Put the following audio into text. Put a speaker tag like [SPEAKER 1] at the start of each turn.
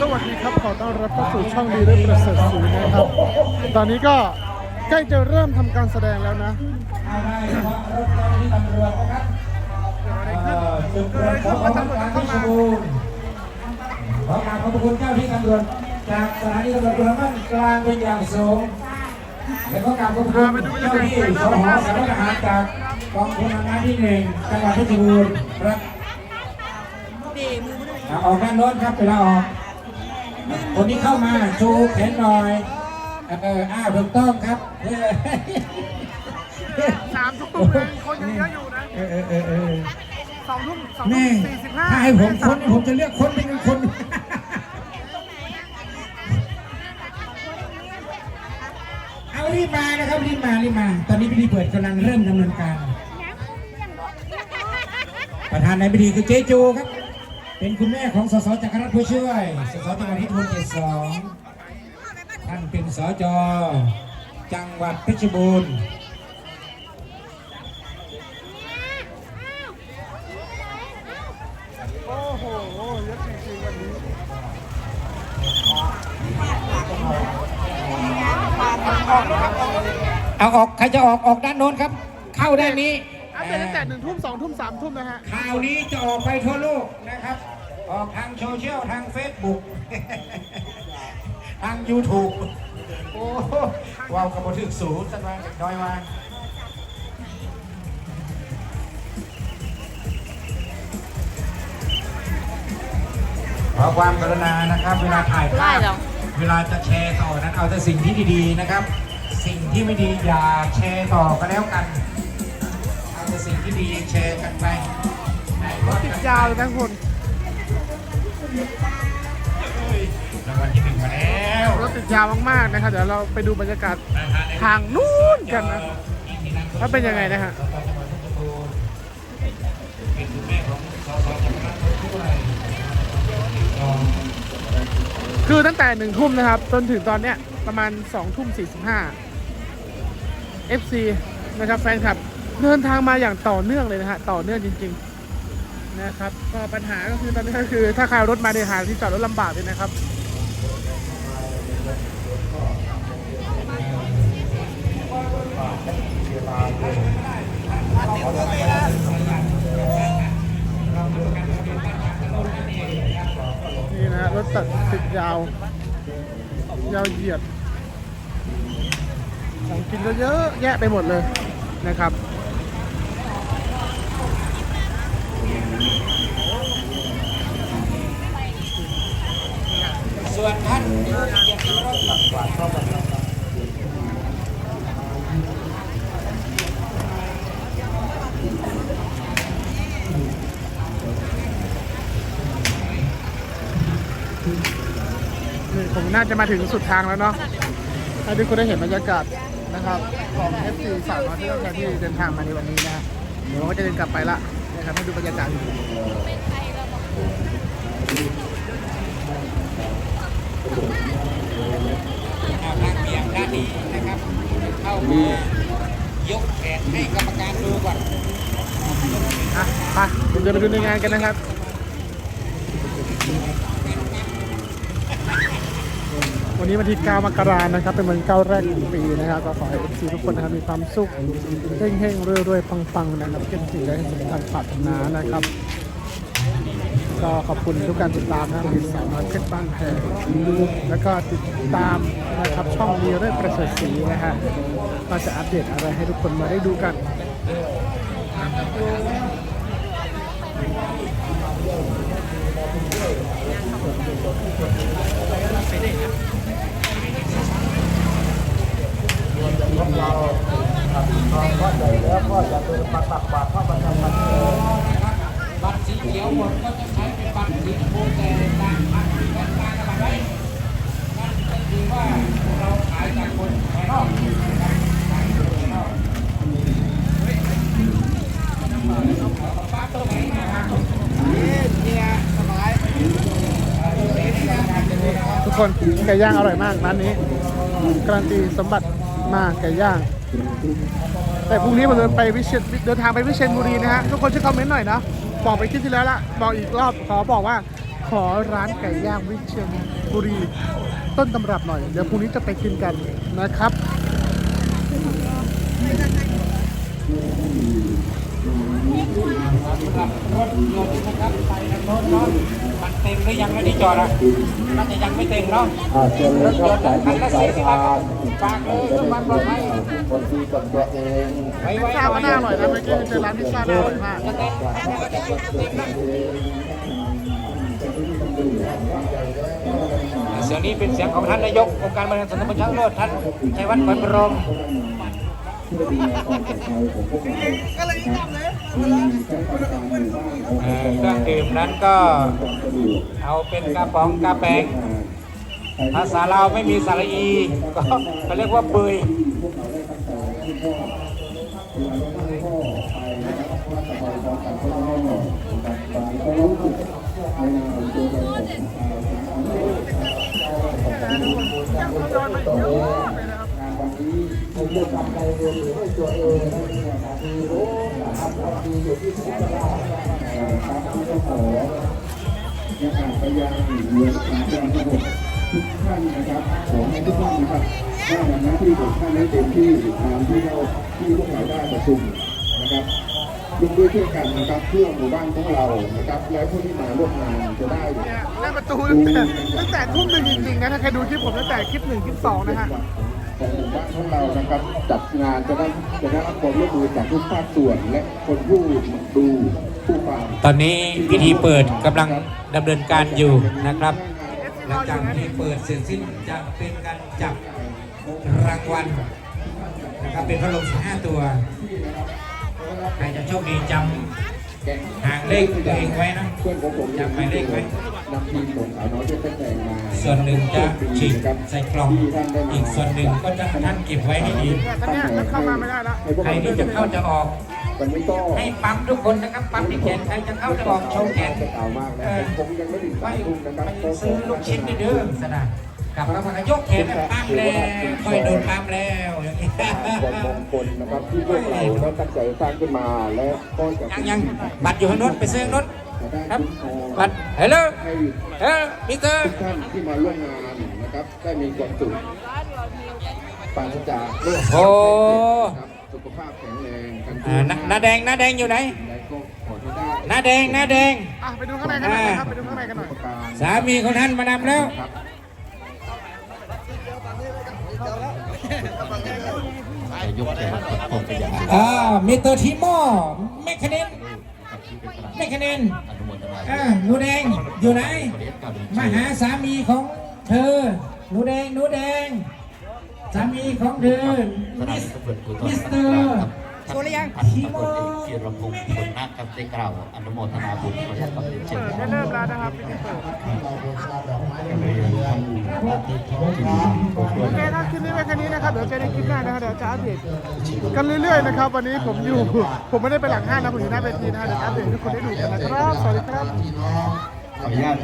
[SPEAKER 1] สวัสดีครับขอต้อนรับเข้าสู่ช่องดีเรื่องประเสริฐศรีนะครับ ตอนนี้ก็ใกล้จะเริ่มทำการแสดงแล้วนะ
[SPEAKER 2] จุดเริ่มของการพิชบูรณ์ขอกราบขอบพระคุณเจ้าที่ตำรวจจากสถานีตำรวจภูธรกลางเป็นอย่างสูงและก็กราบขอบคุณเจ้าที่สหสารทหารจากกองพลทหารที่หนึ่งจังหวัดเพชรบูรณ์ครับ อาออกด้านโน้นครับเวลาออก คนที่เข้ามาชูแขนหน่อยเอออ้าวถูกต้องครับเออ
[SPEAKER 1] สามทุ่มเองคนยังเยอะอยู่นะ
[SPEAKER 2] เออเออเออเออ
[SPEAKER 1] สองทุ่มสองทุ่
[SPEAKER 2] แม่
[SPEAKER 1] มสี่สิบห้า
[SPEAKER 2] ถ้าให้ผมคนผมจะเลือกคนเป็นคน เอารีบมานะครับรีบมารีบมา ตอนนี้พิธีเปิดกำลังเริ่มดำเนินการ ประธานในพิธีคือเจจูครับ เป็นคุณแม่ของสสจักรรัตน์ผู้ช่วย สสจังหวัดเพชรบูรณ์เขตสองท่านเป็นสจจังหวัดเพชรบูรณ์
[SPEAKER 1] โอ้โหเยอะจริงๆวันนี้
[SPEAKER 2] เอาออกใครจะออกออกด้านโน้นครับ เข้าด้านนี้
[SPEAKER 1] อัปเดตตั้งแต่หนึ่งทุ่มสองทุ่มสามทุ่มนะฮะ
[SPEAKER 2] ข่าวนี้จะออกไปทั่วโลกนะครับ ออกทางโซเชียลทางเฟซบุ๊กทาง YouTube โอ้โหว้าวกระโดถึกสูงสักวันน้อยมาขอความกรุณานะครับเวลาถ่ายภาพเวลาจะแชร์ต่อนั้นเอาแต่สิ่งที่ดีๆนะครับ สิ่งที่ไม่ดีอย่าแชร์ต่อก็แล้วกันเอาแต่สิ่งที่ดีแชร์กันไปในรถ
[SPEAKER 1] ติด
[SPEAKER 2] กัน
[SPEAKER 1] ยาวเลยทั้งคน
[SPEAKER 2] รางวัลที่หนึ่งมาแล้ว
[SPEAKER 1] รถติดยาวมากๆนะครับเดี๋ยวเราไปดูบรรยากาศทางนู้นกันนะว่าเป็นยังไงนะฮะ
[SPEAKER 2] เป็นคุณแม่ของสสจักรรัตน์ผู้ช่วยก็
[SPEAKER 1] คือตั้งแต่หนึ่งทุ่มนะครับ จนถึงตอนเนี้ยประมาณสองทุ่มสี่สิบห้า FC นะครับแฟนคลับ เดินทางมาอย่างต่อเนื่องเลยนะฮะ ต่อเนื่องจริง ๆ นะครับก็ปัญหาก็คือตอนนี้ก็คือถ้าใครรถมาในหาที่จอดรถลำบากเลยนะครับนี่นะฮะรถตัดติดยาว ยาวเหยียดของกินก็เยอะแยะไปหมดเลยนะครับ
[SPEAKER 2] ส่วนท่านที่อยากจะรถตัดกวาดเข้ามา
[SPEAKER 1] นี่ผมน่าจะมาถึงสุดทางแล้วเนาะให้ทุกคนได้เห็นบรรยากาศนะครับ ของ FC สาวน้อยที่ต้องกาที่เดินทางมาในวันนี้นะเดี๋ยวเราก็จะเดินกลับไปละนะครับให้ดูบรรยากาศ
[SPEAKER 2] ทางเบี่ยงด้านนี้นะครับ เข้ามายกแขนให้กรรมการดูก่อน
[SPEAKER 1] อะไปเดี๋ยวเราไปดูในงานกันนะครับวันนี้วันที่ 9 มกรานะครับ เป็นวันเก้าแรกของปีนะครับ ก็ขอให้ FC ทุกคนนะครับมีความสุขเฮ้งเฮงๆรวยๆปังๆนะครับเก็บสิ่งใดให้สมดังปรารถนานะครับ ก็ขอบคุณทุกการติดตามนะครับสาวน้อยเพชรบ้านแพงแล้วก็ติดตามนะครับช่องมีเรื่องประเสริฐศรีนะฮะก็จะอัปเดตอะไรให้ทุกคนมาได้ดูกัน
[SPEAKER 2] บัตรสีเขียวหมดก็จะใช้เป็นบัตรสีชมพูแต่ต่างพันธุ์ต่างต่างกันไปนั่นก็คือว่าเราขายจากคนภายนอกนะครับขายจากคนภายนอกป้าตัวไหนนะครับเนี่ยสบายนี่คือการจะดูนะครับ
[SPEAKER 1] ทุ กคนไก่ย่างอร่อยมากร้านนี้การันตีสมบัติมากไก่ย่าง แต่พรุ่งนี้ผมเดินไปวิเชียรเดินทางไปวิเชียรบุรีนะฮะทุกคนช่วยคอมเมนต์หน่อยนะบอกไปคลิปที่แล้วละบอกอีกรอบขอบอกว่าขอร้านไก่ย่างวิเชียรบุรี ต้นตำรับหน่อย เดี๋ยวพรุ่งนี้จะไปกินกันนะครับ
[SPEAKER 2] รับรถยนต์นะครับไปทางโน้นเนาะมันเต็มหรือยังไม่ได้จอดอะน่าจะยังไม่เต็มเนาะ
[SPEAKER 3] อาเชิญเลยครับสาย
[SPEAKER 2] คั
[SPEAKER 3] บุ
[SPEAKER 2] น
[SPEAKER 3] ญ
[SPEAKER 2] ละ
[SPEAKER 3] สา
[SPEAKER 2] สี่
[SPEAKER 3] ย
[SPEAKER 2] สิบ
[SPEAKER 3] ทาน
[SPEAKER 2] ฝากเลยทุกวันปลอดภัย
[SPEAKER 3] คนดีกับตัวเอง
[SPEAKER 2] ไว้ไว้
[SPEAKER 1] พิซซ่าก็น่าอร่อยนะเมื่อกี้เจอร้านพิซซ่าน่าอร่อยมาก
[SPEAKER 2] เสียงนี้เป็นเสียงของท่านนายกองค์การบริหารส่วนตำบลช้างโลดท่านชัยวัฒน์ขวัญบรม
[SPEAKER 3] ที่ดีในความปลอดภัยของพวกเรามีใช้ประการหมู่บ้านของ
[SPEAKER 2] เอ่อเครื่องดื่มนั้นก็
[SPEAKER 3] ความสะดวก
[SPEAKER 2] เอาเป็นกระป๋องกาแฟงภาษาเราวไม่มีสระอี ก็เขาเรียกว่าเบย
[SPEAKER 3] พวกเราได้ตั้งแต่ที่พ่อที่เราได้ตั้งพ่อไปนะครับว่าสบายพร้อมกันพ่อแม่นะครับตอนนี้ก็รู้สึกในนามตัวเราของชาวสามงานวันนี้ ผมเลือกทำใจรวมถึงให้ตัวเองนะครับมีรู้นะครับความดีอยู่ที่สุดแล้วนะครับที่ต้องขอนะครับไปยังเรือสารจังหวัดทุกท่านนะครับขอให้ทุกท่านนะครับได้ทำหน้าที่ของท่านให้เต็มที่ตามที่เราที่พวกเราได้ประชุมนะครับร่วมด้วยช่วยกันนะครับเพื่อหมู่บ้านของเรานะครับ และผู้ที่มาร่วมงานจะได้
[SPEAKER 1] เนี่ยหน้าประตูตั้งแต่ตั้งแต่ทุ่มหนึ่งจริงๆนะถ้าใครดูคลิปผมตั้งแต่คลิปหนึ่งคลิปสองนะฮะ
[SPEAKER 3] ของหมู่บ้านของเรานะครับ จัดงานจะได้จะได้รับความร่วมมือจากทุกภาคส่วนและคนผู้ดูผู้ฟัง
[SPEAKER 2] ตอนนี้พิธีเปิดกำลังดำเนินการอยู่นะครับ หลังจากพิธีเปิดเสร็จสิ้นจะเป็นการจับรางวัลนะครับเป็นพัดลม15ตัว ใครจะโชคดีจำ หางเลขตัวเองไว้นะ
[SPEAKER 3] เพื่อนของผม
[SPEAKER 2] จำหมายเลขไว้
[SPEAKER 3] นำทีมของสาวน้อยเพชรบ้านแพงมา
[SPEAKER 2] ส่วนหนึ่งจะฉีกใส่กล่อง อีกส่วนหนึ่งก็จะท่านเก็บไว้ให้ดี
[SPEAKER 1] ตอนนี้มันเข้ามาไม่ได้แล้ว
[SPEAKER 2] ใครที่จะเข้าจะออก
[SPEAKER 3] วันนี้ก็
[SPEAKER 2] ให้ปั๊มทุกคนนะครับ ปั๊มที่แขนใครจะเข้าจะออกโชว์แขน
[SPEAKER 3] จะกล่ามากนะ
[SPEAKER 2] เออ
[SPEAKER 3] ผมยังไม่ถึง
[SPEAKER 2] ไป
[SPEAKER 3] สามทุ่มนะครับ
[SPEAKER 2] ไปซื้อลูกชิ้นเด้อสนะ กลับแล้วมันก็ยกแขนแบบปั๊มแล้วค่อยโดนปั๊มแล้วอย่างนี้
[SPEAKER 3] วันมงคลนะครับที่พวกเราได้ตั้งใจสร้างขึ้นมาและก็จะ
[SPEAKER 2] ยังยังบัตรอยู่ข้างโน้นไปซื้อข้างโน้นครับบัตรเฮลโห้เฮลมิสเตอร์
[SPEAKER 3] ท่านที่มาร่วมงานนะครับได้มีความสุขปราศจากโรค
[SPEAKER 2] โอ้
[SPEAKER 3] ครับสุขภาพแข็งแรงกัน
[SPEAKER 2] หน้าหน้าแดงหน้าแดงอยู่ไหน
[SPEAKER 3] ห
[SPEAKER 2] น้าแดงหน้าแดง
[SPEAKER 1] ไปดูข้างในกันหน่อยครับไปดูข้างในกันหน่อย
[SPEAKER 2] สามีของท่านมานำแล้ว
[SPEAKER 3] ครับ
[SPEAKER 2] อ่ามิสเตอร์ทีมอแมคคเนนแมคคเนนอ่าหนูแดงอยู่ไหนมาหาสามีของเธอหนูแดงหนูแดงสามีของเธอมิสเตอร์ โซลยัง
[SPEAKER 4] พัน
[SPEAKER 2] ที
[SPEAKER 4] ตำ
[SPEAKER 2] โม
[SPEAKER 4] รวจเอกเกียรติรพงศ์ผลนาคครับได้กล่าวอนุโมทนาบุญขอรับกับเรียนเชิญ
[SPEAKER 1] เปิด
[SPEAKER 4] ค
[SPEAKER 1] ได้
[SPEAKER 4] รับ
[SPEAKER 1] เริ่มแล้วนะครับพิธีเปิดโอเคครับคลิปนี้ไว้แค่นี้นะครับเดี๋ยวเจอในคลิปหน้านะครับเดี๋ยวจะอัปเดตกันเรื่อยๆนะครับ วันนี้ผมอยู่ผมไม่ได้ไปหลังห้างนะผมอยู่หน้าเวทีนะฮะเดี๋ยวอัปเดตให้ทุกคนได้ดูกันนะครับสวัสดีครับ
[SPEAKER 4] ขออนุญาต